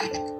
Thank you.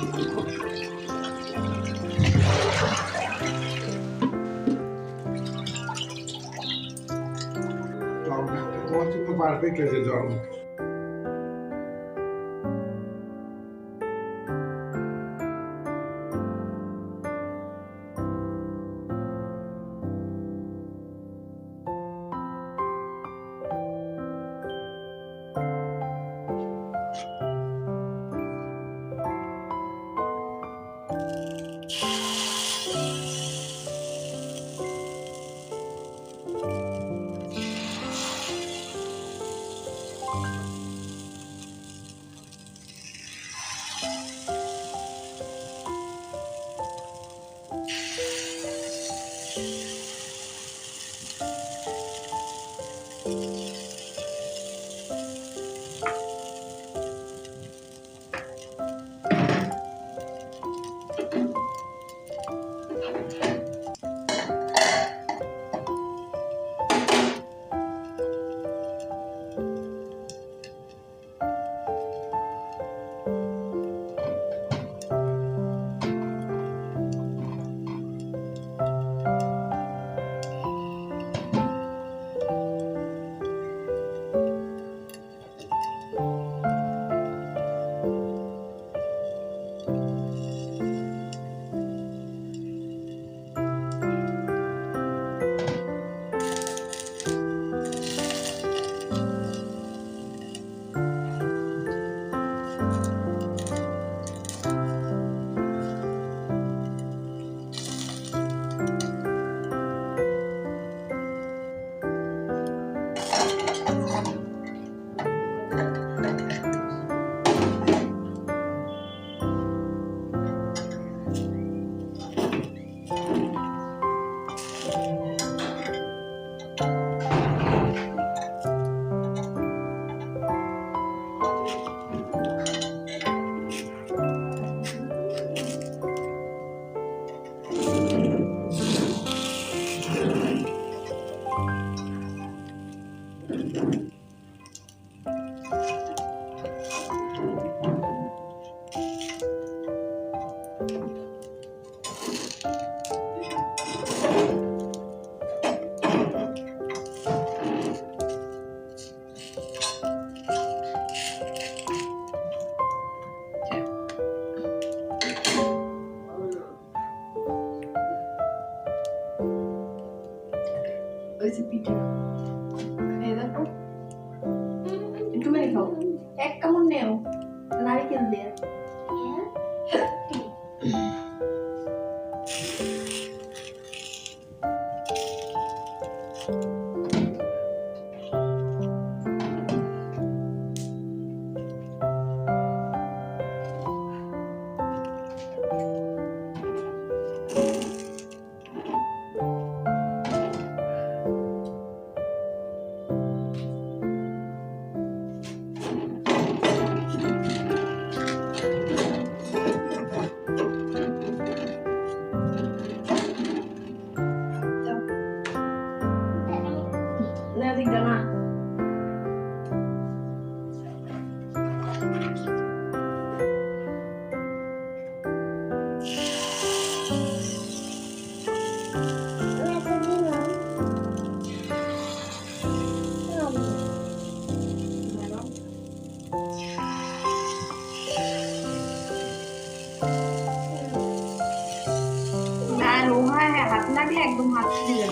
big treasure, John. meu. Nada que ver. าถึงจะมาน่ารู้มากค่ะนักแข่งต้องหัดเดือด